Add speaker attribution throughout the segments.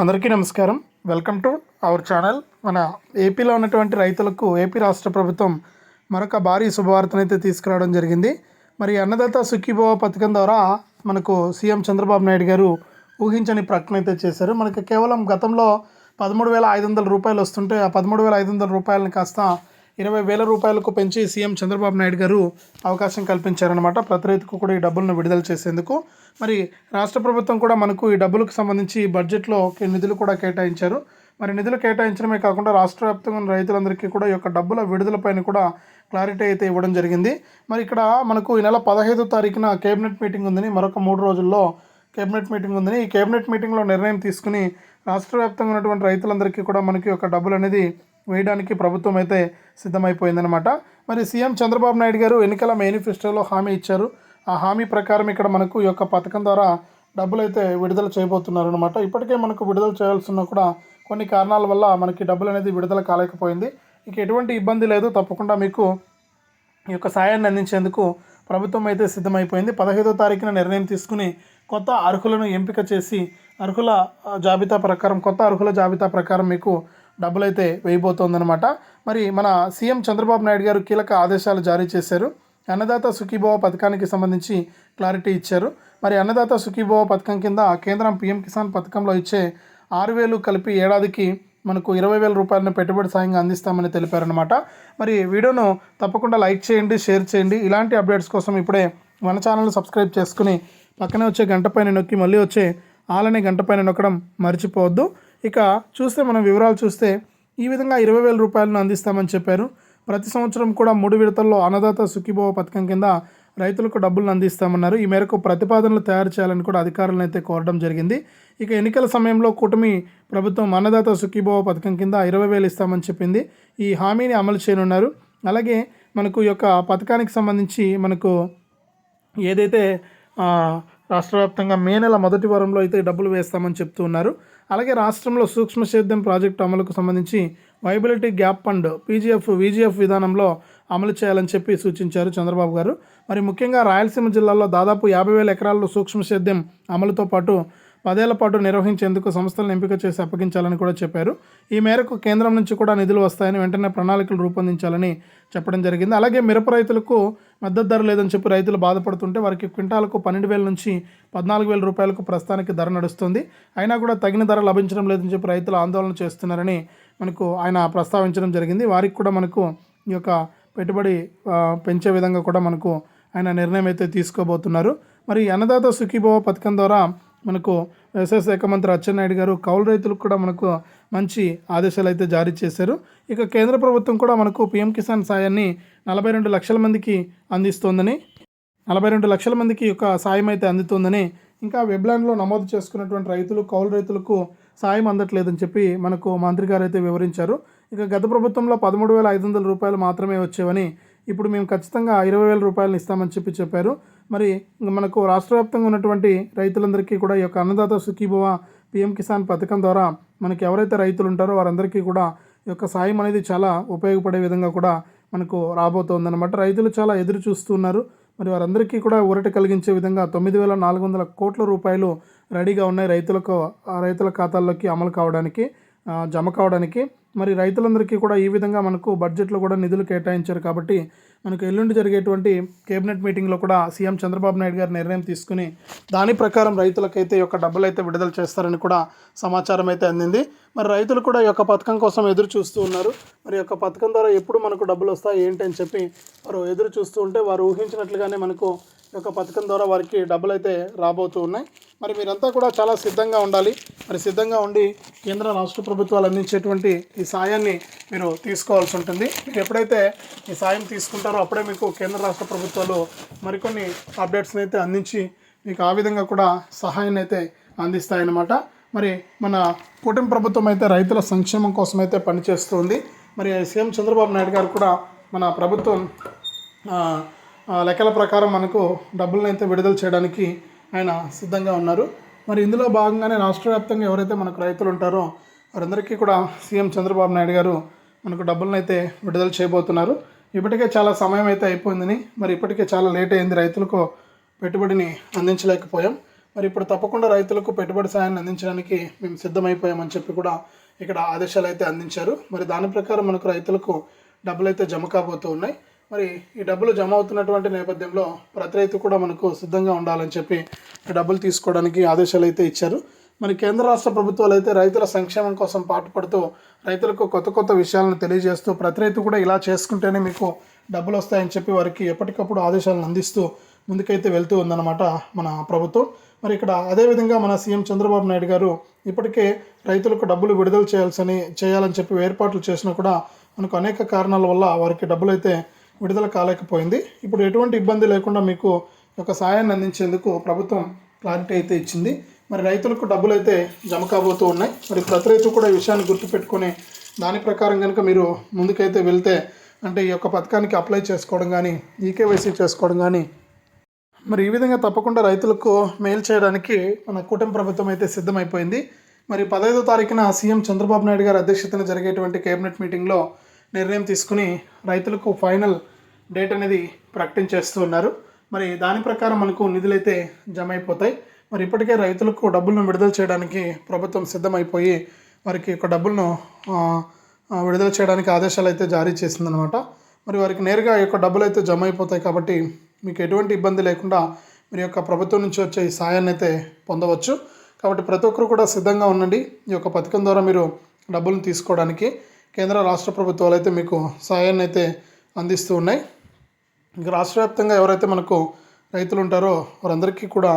Speaker 1: అందరికీ నమస్కారం. Welcome to our channel. మన ఏపీలో ఉన్నటువంటి రైతులకు ఏపీ రాష్ట్ర ప్రభుత్వం మరొక భారీ శుభవార్తనైతే తీసుకురావడం జరిగింది. మరి అన్నదాత సుఖీభవ పథకం ద్వారా మనకు సీఎం చంద్రబాబు నాయుడు గారు ఊహించని ప్రకటన అయితే చేశారు. మనకు కేవలం గతంలో పదమూడు వేల ఐదు వందల రూపాయలు వస్తుంటే ఆ పదమూడు వేల ఐదు వందల రూపాయలని కాస్త ఇరవై వేల రూపాయలకు పెంచి సీఎం చంద్రబాబు నాయుడు గారు అవకాశం కల్పించారనమాట ప్రతి రైతుకు కూడా ఈ డబ్బులను విడుదల చేసేందుకు. మరి రాష్ట్ర ప్రభుత్వం కూడా మనకు ఈ డబ్బులకు సంబంధించి బడ్జెట్లో నిధులు కూడా కేటాయించారు. మరి నిధులు కేటాయించడమే కాకుండా రాష్ట్ర వ్యాప్తంగా ఉన్న రైతులందరికీ కూడా ఈ యొక్క డబ్బుల విడుదలపైన కూడా క్లారిటీ అయితే ఇవ్వడం జరిగింది. మరి ఇక్కడ మనకు ఈ నెల పదహైదు తారీఖున కేబినెట్ మీటింగ్ ఉందని మరొక మూడు రోజుల్లో కేబినెట్ మీటింగ్ ఉందని ఈ కేబినెట్ మీటింగ్లో నిర్ణయం తీసుకుని రాష్ట్ర వ్యాప్తంగా ఉన్నటువంటి రైతులందరికీ కూడా మనకి ఒక డబ్బులు అనేది వేయడానికి ప్రభుత్వం అయితే సిద్ధమైపోయిందనమాట మరి సీఎం చంద్రబాబు నాయుడు గారు ఎన్నికల మేనిఫెస్టోలో హామీ ఇచ్చారు. ఆ హామీ ప్రకారం ఇక్కడ మనకు ఈ యొక్క పథకం ద్వారా డబ్బులు అయితే విడుదల చేయబోతున్నారు అనమాట ఇప్పటికే మనకు విడుదల చేయాల్సిన కూడా కొన్ని కారణాల వల్ల మనకి డబ్బులు అనేది విడుదల కాలేకపోయింది. ఇక ఎటువంటి ఇబ్బంది లేదు. తప్పకుండా మీకు ఈ యొక్క సాయాన్ని అందించేందుకు ప్రభుత్వం అయితే సిద్ధమైపోయింది. పదహైదో తారీఖున నిర్ణయం తీసుకుని కొత్త అర్హులను ఎంపిక చేసి అర్హుల జాబితా ప్రకారం కొత్త అర్హుల జాబితా ప్రకారం మీకు డబ్బులు అయితే వేయబోతోందనమాట మరి మన సీఎం చంద్రబాబు నాయుడు గారు కీలక ఆదేశాలు జారీ చేశారు. అన్నదాత సుఖీభవ పథకానికి సంబంధించి క్లారిటీ ఇచ్చారు. మరి అన్నదాత సుఖీభవ పథకం కింద కేంద్రం పీఎం కిసాన్ పథకంలో ఇచ్చే ఆరు వేలు కలిపి ఏడాదికి మనకు ఇరవై వేల రూపాయలను పెట్టుబడి సాయంగా అందిస్తామని తెలిపారనమాట మరి వీడియోను తప్పకుండా లైక్ చేయండి షేర్ చేయండి. ఇలాంటి అప్డేట్స్ కోసం ఇప్పుడే మన ఛానల్ సబ్స్క్రైబ్ చేసుకుని పక్కనే వచ్చే గంట పైన నొక్కి మళ్ళీ వచ్చే ఆలనే గంట పైన నొక్కడం మర్చిపోవద్దు. ఇక చూస్తే మనం వివరాలు చూస్తే ఈ విధంగా ఇరవై వేల రూపాయలను అందిస్తామని చెప్పారు. ప్రతి సంవత్సరం కూడా మూడు విడతల్లో అన్నదాత సుఖీభవ పథకం కింద రైతులకు డబ్బులను అందిస్తామన్నారు. ఈ మేరకు ప్రతిపాదనలు తయారు చేయాలని కూడా అధికారులను అయితే కోరడం జరిగింది. ఇక ఎన్నికల సమయంలో కూటమి ప్రభుత్వం అన్నదాత సుఖీభవ పథకం కింద ఇరవై వేలు ఇస్తామని చెప్పింది. ఈ హామీని అమలు చేయనున్నారు. అలాగే మనకు ఈ యొక్క పథకానికి సంబంధించి మనకు ఏదైతే రాష్ట్ర వ్యాప్తంగా మే నెల మొదటి వారంలో అయితే డబ్బులు వేస్తామని చెప్తూ ఉన్నారు అలాగే రాష్ట్రంలో సూక్ష్మ సేద్యం ప్రాజెక్టు అమలుకు సంబంధించి viability gap fund P G F V G F విధానంలో అమలు చేయాలని చెప్పి సూచించారు చంద్రబాబు గారు. మరి ముఖ్యంగా రాయలసీమ జిల్లాలో దాదాపు యాభై వేల ఎకరాల్లో సూక్ష్మ సేద్యం అమలుతో పాటు పదేళ్ళ పాటు నిర్వహించేందుకు సంస్థలను ఎంపిక చేసి అప్పగించాలని కూడా చెప్పారు. ఈ మేరకు కేంద్రం నుంచి కూడా నిధులు వస్తాయని వెంటనే ప్రణాళికలు రూపొందించాలని చెప్పడం జరిగింది. అలాగే మిరప రైతులకు మద్దతు ధర లేదని చెప్పి రైతులు బాధపడుతుంటే వారికి క్వింటాలకు పన్నెండు వేల నుంచి పద్నాలుగు వేల రూపాయలకు ప్రస్తుతానికి ధర నడుస్తుంది. అయినా కూడా తగిన ధర లభించడం లేదని చెప్పి రైతులు ఆందోళన చేస్తున్నారని మనకు ఆయన ప్రస్తావించడం జరిగింది. వారికి కూడా మనకు ఈ యొక్క పెట్టుబడి పెంచే విధంగా కూడా మనకు ఆయన నిర్ణయం అయితే తీసుకోబోతున్నారు. మరి అన్నదాత సుఖీభవ పథకం ద్వారా మనకు వ్యవసాయ శాఖ మంత్రి అచ్చెన్నాయుడు గారు కౌలు రైతులకు కూడా మనకు మంచి ఆదేశాలు అయితే జారీ చేశారు. ఇక కేంద్ర ప్రభుత్వం కూడా మనకు పిఎం కిసాన్ సాయాన్ని నలభై రెండు లక్షల మందికి అందిస్తోందని నలభై రెండు లక్షల మందికి ఒక యొక్క సాయం అయితే అందుతోందని ఇంకా వెబ్లాండ్లో నమోదు చేసుకున్నటువంటి రైతులు కౌలు రైతులకు సాయం అందట్లేదని చెప్పి మనకు మంత్రి గారు అయితే వివరించారు. ఇక గత ప్రభుత్వంలో పదమూడు వేల ఐదు వందల రూపాయలు మాత్రమే వచ్చేవని ఇప్పుడు మేము ఖచ్చితంగా ఇరవై వేల రూపాయలు ఇస్తామని చెప్పి చెప్పారు. మరి మనకు రాష్ట్ర వ్యాప్తంగా ఉన్నటువంటి రైతులందరికీ కూడా ఈ యొక్క అన్నదాత సుఖీభవ పిఎం కిసాన్ పథకం ద్వారా మనకి ఎవరైతే రైతులు ఉంటారో వారందరికీ కూడా ఈ యొక్క సాయం అనేది చాలా ఉపయోగపడే విధంగా కూడా మనకు రాబోతోందన్నమాట. రైతులు చాలా ఎదురు చూస్తున్నారు మరి వారందరికీ కూడా ఊరట కలిగించే విధంగా తొమ్మిది వేల నాలుగు వందల కోట్ల రూపాయలు రెడీగా ఉన్నాయి రైతులకు ఆ రైతుల ఖాతాల్లోకి అమలు కావడానికి జమ కావడానికి. మరి రైతులందరికీ కూడా ఈ విధంగా మనకు బడ్జెట్లో కూడా నిధులు కేటాయించారు కాబట్టి మనకు ఎల్లుండి జరిగేటువంటి కేబినెట్ మీటింగ్లో కూడా సీఎం చంద్రబాబు నాయుడు గారు నిర్ణయం తీసుకుని దాని ప్రకారం రైతులకైతే ఈ యొక్క డబ్బులు అయితే విడుదల చేస్తారని కూడా సమాచారం అయితే అందింది. మరి రైతులు కూడా ఈ యొక్క పథకం కోసం ఎదురు చూస్తూ ఉన్నారు. మరి యొక్క పథకం ద్వారా ఎప్పుడు మనకు డబ్బులు వస్తాయి ఏంటి అని చెప్పి వారు ఎదురు చూస్తూ ఉంటే వారు ఊహించినట్లుగానే మనకు యొక్క పథకం ద్వారా వారికి డబ్బులు అయితే రాబోతూ ఉన్నాయి. మరి మీరంతా కూడా చాలా సిద్ధంగా ఉండాలి. మరి సిద్ధంగా ఉండి కేంద్ర రాష్ట్ర ప్రభుత్వాలు అందించేటువంటి ఈ సాయాన్ని మీరు తీసుకోవాల్సి ఉంటుంది. మీరు ఎప్పుడైతే ఈ సాయం తీసుకుంటారో అప్పుడే మీకు కేంద్ర రాష్ట్ర ప్రభుత్వాలు మరికొన్ని అప్డేట్స్ని అయితే అందించి మీకు ఆ విధంగా కూడా సహాయాన్ని అయితే అందిస్తాయన్నమాట. మరి మన కూటమి ప్రభుత్వం అయితే రైతుల సంక్షేమం కోసం అయితే పనిచేస్తుంది. మరి సీఎం చంద్రబాబు నాయుడు గారు కూడా మన ప్రభుత్వం లెక్కల ప్రకారం మనకు డబ్బులను అయితే విడుదల చేయడానికి ఆయన సిద్ధంగా ఉన్నారు. మరి ఇందులో భాగంగానే రాష్ట్ర వ్యాప్తంగా ఎవరైతే మనకు రైతులు ఉంటారో వారందరికీ కూడా సీఎం చంద్రబాబు నాయుడు గారు మనకు డబ్బులను అయితే విడుదల చేయబోతున్నారు. ఇప్పటికే చాలా సమయం అయితే అయిపోయిందని మరి ఇప్పటికే చాలా లేట్ అయింది రైతులకు పెట్టుబడిని అందించలేకపోయాం. మరి ఇప్పుడు తప్పకుండా రైతులకు పెట్టుబడి సాయాన్ని అందించడానికి మేము సిద్ధమైపోయామని చెప్పి కూడా ఇక్కడ ఆదేశాలు అయితే అందించారు. మరి దాని ప్రకారం మనకు రైతులకు డబ్బులు అయితే జమ కాబోతూ ఉన్నాయి. మరి ఈ డబ్బులు జమ అవుతున్నటువంటి నేపథ్యంలో ప్రతి రైతు కూడా మనకు సిద్ధంగా ఉండాలని చెప్పి డబ్బులు తీసుకోవడానికి ఆదేశాలు అయితే ఇచ్చారు. మరి కేంద్ర రాష్ట్ర ప్రభుత్వాలు అయితే రైతుల సంక్షేమం కోసం పాటుపడుతూ రైతులకు కొత్త కొత్త విషయాలను తెలియజేస్తూ ప్రతి రైతు కూడా ఇలా చేసుకుంటేనే మీకు డబ్బులు వస్తాయని చెప్పి వారికి ఎప్పటికప్పుడు ఆదేశాలను అందిస్తూ ముందుకైతే వెళ్తూ ఉందన్నమాట మన ప్రభుత్వం. మరి ఇక్కడ అదేవిధంగా మన సీఎం చంద్రబాబు నాయుడు గారు ఇప్పటికే రైతులకు డబ్బులు విడుదల చేయాల్సని చేయాలని చెప్పి ఏర్పాట్లు చేసినా కూడా మనకు అనేక కారణాల వల్ల వారికి డబ్బులు అయితే విడుదల కాలేకపోయింది. ఇప్పుడు ఎటువంటి ఇబ్బంది లేకుండా మీకు ఒక సాయాన్ని అందించేందుకు ప్రభుత్వం క్లారిటీ అయితే ఇచ్చింది. మరి రైతులకు డబ్బులు అయితే జమ కాబోతూ ఉన్నాయి. మరి ప్రతి రైతు కూడా ఈ విషయాన్ని గుర్తుపెట్టుకొని దాని ప్రకారం కనుక మీరు ముందుకైతే వెళ్తే అంటే ఈ యొక్క పథకానికి అప్లై చేసుకోవడం కానీ ఈకేవైసీ చేసుకోవడం కానీ మరి ఈ విధంగా తప్పకుండా రైతులకు మెయిల్ చేయడానికి మన కూటమి ప్రభుత్వం అయితే సిద్ధమైపోయింది. మరి పదహైదో తారీఖున సీఎం చంద్రబాబు నాయుడు గారి అధ్యక్షతన జరిగేటువంటి కేబినెట్ మీటింగ్లో నిర్ణయం తీసుకుని రైతులకు ఫైనల్ డేట్ అనేది ప్రకటించేస్తూ ఉన్నారు. మరి దాని ప్రకారం మనకు నిధులైతే జమ అయిపోతాయి మరి ఇప్పటికే రైతులకు డబ్బులను విడుదల చేయడానికి ప్రభుత్వం సిద్ధమైపోయి వారికి యొక్క డబ్బులను విడుదల చేయడానికి ఆదేశాలు అయితే జారీ చేసిందనమాట మరి వారికి నేరుగా యొక్క డబ్బులు అయితే జమ అయిపోతాయి కాబట్టి మీకు ఎటువంటి ఇబ్బంది లేకుండా మీరు యొక్క ప్రభుత్వం నుంచి వచ్చే ఈ సాయాన్ని అయితే పొందవచ్చు. కాబట్టి ప్రతి ఒక్కరు కూడా సిద్ధంగా ఉండండి. ఈ యొక్క పథకం ద్వారా మీరు డబ్బులను తీసుకోవడానికి. కేంద్ర రాష్ట్ర ప్రభుత్వాలు అయితే మీకు సాయాన్ని అయితే అందిస్తూ ఉన్నాయి. ఇంకా రాష్ట్ర వ్యాప్తంగా ఎవరైతే మనకు రైతులు ఉంటారో వారందరికీ కూడా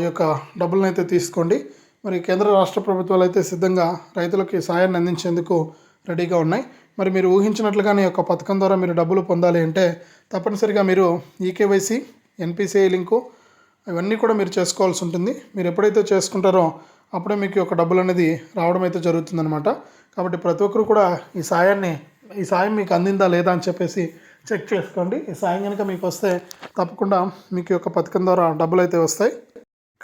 Speaker 1: ఈ యొక్క డబ్బులను అయితే తీసుకోండి. మరి కేంద్ర రాష్ట్ర ప్రభుత్వాలు అయితే సిద్ధంగా రైతులకి సాయాన్ని అందించేందుకు రెడీగా ఉన్నాయి. మరి మీరు ఊహించినట్లుగానే ఈ యొక్క పథకం ద్వారా మీరు డబ్బులు పొందాలి అంటే తప్పనిసరిగా మీరు ఈకేవైసీ ఎన్పిసిఐ లింకు ఇవన్నీ కూడా మీరు చేసుకోవాల్సి ఉంటుంది. మీరు ఎప్పుడైతే చేసుకుంటారో అప్పుడే మీకు ఒక యొక్క డబ్బులు అనేది రావడం అయితే జరుగుతుందన్నమాట. కాబట్టి ప్రతి ఒక్కరు కూడా ఈ సాయాన్ని ఈ సాయం మీకు అందిందా లేదా అని చెప్పేసి చెక్ చేసుకోండి. ఈ సాయం కనుక మీకు వస్తే తప్పకుండా మీకు యొక్క పథకం ద్వారా డబ్బులు అయితే వస్తాయి.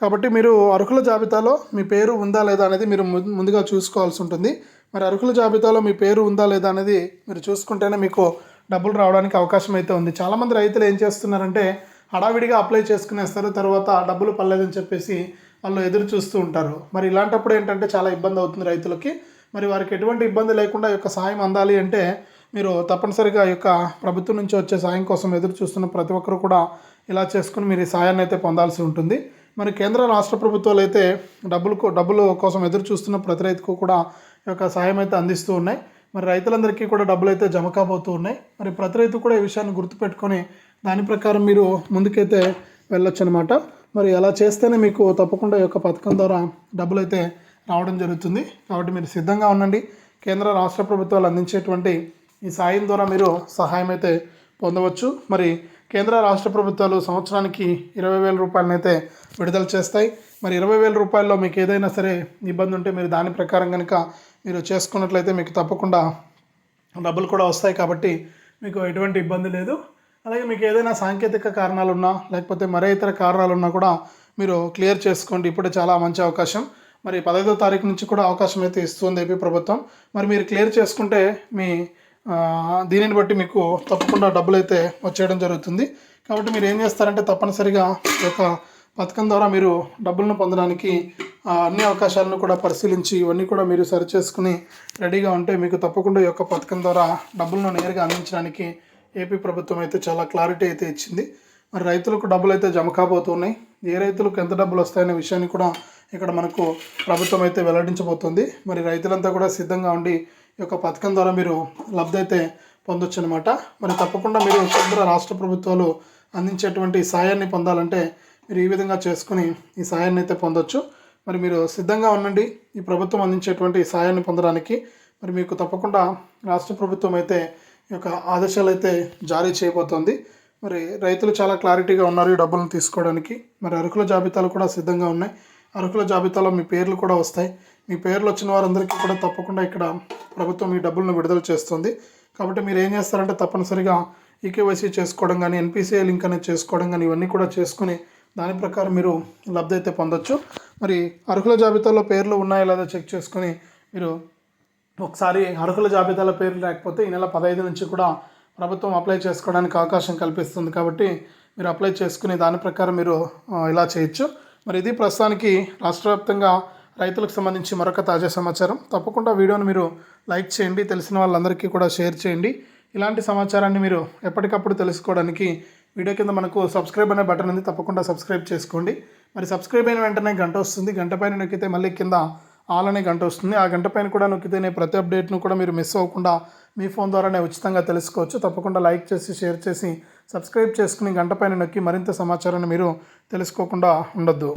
Speaker 1: కాబట్టి మీరు అర్హుల జాబితాలో మీ పేరు ఉందా లేదా అనేది మీరు ముందుగా చూసుకోవాల్సి ఉంటుంది. మరి అర్హుల జాబితాలో మీ పేరు ఉందా లేదా అనేది మీరు చూసుకుంటేనే మీకు డబ్బులు రావడానికి అవకాశం అయితే ఉంది. చాలామంది రైతులు ఏం చేస్తున్నారంటే హడావిడిగా అప్లై చేసుకునేస్తారు తర్వాత డబ్బులు పర్లేదని చెప్పేసి వాళ్ళు ఎదురు చూస్తూ ఉంటారు. మరి ఇలాంటప్పుడు ఏంటంటే చాలా ఇబ్బంది అవుతుంది రైతులకి. మరి వారికి ఎటువంటి ఇబ్బంది లేకుండా యొక్క సాయం అందాలి అంటే మీరు తప్పనిసరిగా యొక్క ప్రభుత్వం నుంచి వచ్చే సాయం కోసం ఎదురు చూస్తున్న ప్రతి ఒక్కరు కూడా ఇలా చేసుకుని మీరు ఈ సాయాన్ని అయితే పొందాల్సి ఉంటుంది. మరి కేంద్ర రాష్ట్ర ప్రభుత్వాలు అయితే డబ్బులు డబ్బులు కోసం ఎదురు చూస్తున్న ప్రతి రైతుకు కూడా ఈ యొక్క సాయం అయితే అందిస్తూ ఉన్నాయి. మరి రైతులందరికీ కూడా డబ్బులు అయితే జమ కాబోతూ ఉన్నాయి. మరి ప్రతి రైతు కూడా ఈ విషయాన్ని గుర్తుపెట్టుకొని దాని ప్రకారం మీరు ముందుకైతే వెళ్ళొచ్చు అనమాట మరి అలా చేస్తేనే మీకు తప్పకుండా ఈ యొక్క పథకం ద్వారా డబ్బులు అయితే రావడం జరుగుతుంది. కాబట్టి మీరు సిద్ధంగా ఉండండి. కేంద్ర రాష్ట్ర ప్రభుత్వాలు అందించేటువంటి ఈ సాయం ద్వారా మీరు సహాయం అయితే పొందవచ్చు. మరి కేంద్ర రాష్ట్ర ప్రభుత్వాలు సంవత్సరానికి ఇరవై వేల రూపాయలనైతే విడుదల చేస్తాయి. మరి ఇరవై వేల రూపాయల్లో మీకు ఏదైనా సరే ఇబ్బంది ఉంటే మీరు దాని ప్రకారం కనుక మీరు చేసుకున్నట్లయితే మీకు తప్పకుండా డబ్బులు కూడా వస్తాయి. కాబట్టి మీకు ఎటువంటి ఇబ్బంది లేదు. అలాగే మీకు ఏదైనా సాంకేతిక కారణాలు ఉన్నా లేకపోతే మరే ఇతర కారణాలు ఉన్నా కూడా మీరు క్లియర్ చేసుకోండి. ఇప్పుడే చాలా మంచి అవకాశం. మరి పదహైదో తారీఖు నుంచి కూడా అవకాశం అయితే ఇస్తుంది ఏపీ ప్రభుత్వం. మరి మీరు క్లియర్ చేసుకుంటే మీ దీనిని బట్టి మీకు తప్పకుండా డబ్బులు అయితే వచ్చేయడం జరుగుతుంది. కాబట్టి మీరు ఏం చేస్తారంటే తప్పనిసరిగా ఈ యొక్క పథకం ద్వారా మీరు డబ్బులను పొందడానికి అన్ని అవకాశాలను కూడా పరిశీలించి ఇవన్నీ కూడా మీరు సరి చేసుకుని రెడీగా ఉంటే మీకు తప్పకుండా ఈ యొక్క పథకం ద్వారా డబ్బులను నేరుగా అందించడానికి ఏపీ ప్రభుత్వం అయితే చాలా క్లారిటీ అయితే ఇచ్చింది. మరి రైతులకు డబ్బులు అయితే జమ కాబోతున్నాయి. ఏ రైతులకు ఎంత డబ్బులు వస్తాయనే విషయాన్ని కూడా ఇక్కడ మనకు ప్రభుత్వం అయితే వెల్లడించబోతుంది. మరి రైతులంతా కూడా సిద్ధంగా ఉండి ఈ యొక్క పథకం ద్వారా మీరు లబ్ధి అయితే పొందొచ్చు అనమాట మరి తప్పకుండా మీరు కేంద్ర రాష్ట్ర ప్రభుత్వాలు అందించేటువంటి సాయాన్ని పొందాలంటే మీరు ఈ విధంగా చేసుకుని ఈ సాయాన్ని అయితే పొందొచ్చు. మరి మీరు సిద్ధంగా ఉండండి. ఈ ప్రభుత్వం అందించేటువంటి సాయాన్ని పొందడానికి మరి మీకు తప్పకుండా రాష్ట్ర ప్రభుత్వం అయితే ఈ యొక్క ఆదేశాలు అయితే జారీ చేయబోతోంది. మరి రైతులు చాలా క్లారిటీగా ఉన్నారు ఈ డబ్బులను తీసుకోవడానికి. మరి అరకుల జాబితాలు కూడా సిద్ధంగా ఉన్నాయి. అరకుల జాబితాలో మీ పేర్లు కూడా వస్తాయి. మీ పేర్లు వచ్చిన వారందరికీ కూడా తప్పకుండా ఇక్కడ ప్రభుత్వం ఈ డబ్బులను విడుదల చేస్తుంది. కాబట్టి మీరు ఏం చేస్తారంటే తప్పనిసరిగా ఈకేవైసీ చేసుకోవడం కానీ ఎన్పిసిఐ లింక్ అనేది చేసుకోవడం కానీ ఇవన్నీ కూడా చేసుకుని దాని ప్రకారం మీరు లబ్ధి అయితే పొందొచ్చు. మరి అర్హుల జాబితాలో పేర్లు ఉన్నాయో లేదో చెక్ చేసుకుని మీరు ఒకసారి అర్హుల జాబితాలో పేర్లు లేకపోతే ఈ నెల పదహైదు నుంచి కూడా ప్రభుత్వం అప్లై చేసుకోవడానికి అవకాశం కల్పిస్తుంది. కాబట్టి మీరు అప్లై చేసుకుని దాని ప్రకారం మీరు ఇలా చేయొచ్చు. మరి ఇది ప్రస్తుతానికి రాష్ట్ర వ్యాప్తంగా రైతులకు సంబంధించి మరొక తాజా సమాచారం. తప్పకుండా వీడియోను మీరు లైక్ చేయండి తెలిసిన వాళ్ళందరికీ కూడా షేర్ చేయండి. ఇలాంటి సమాచారాన్ని మీరు ఎప్పటికప్పుడు తెలుసుకోవడానికి వీడియో కింద మనకు సబ్స్క్రైబ్ అనే బటన్ ఉంది తప్పకుండా సబ్స్క్రైబ్ చేసుకోండి. మరి సబ్స్క్రైబ్ అయిన వెంటనే గంట వస్తుంది గంట పైన నొక్కితే మళ్ళీ కింద ఆల్ అనే గంట వస్తుంది. ఆ గంట పైన కూడా నొక్కితేనే ప్రతి అప్డేట్ను కూడా మీరు మిస్ అవ్వకుండా మీ ఫోన్ ద్వారానే ఉచితంగా తెలుసుకోవచ్చు. తప్పకుండా లైక్ చేసి షేర్ చేసి సబ్స్క్రైబ్ చేసుకుని గంట పైన నొక్కి మరింత సమాచారాన్ని మీరు తెలుసుకోకుండా ఉండొద్దు.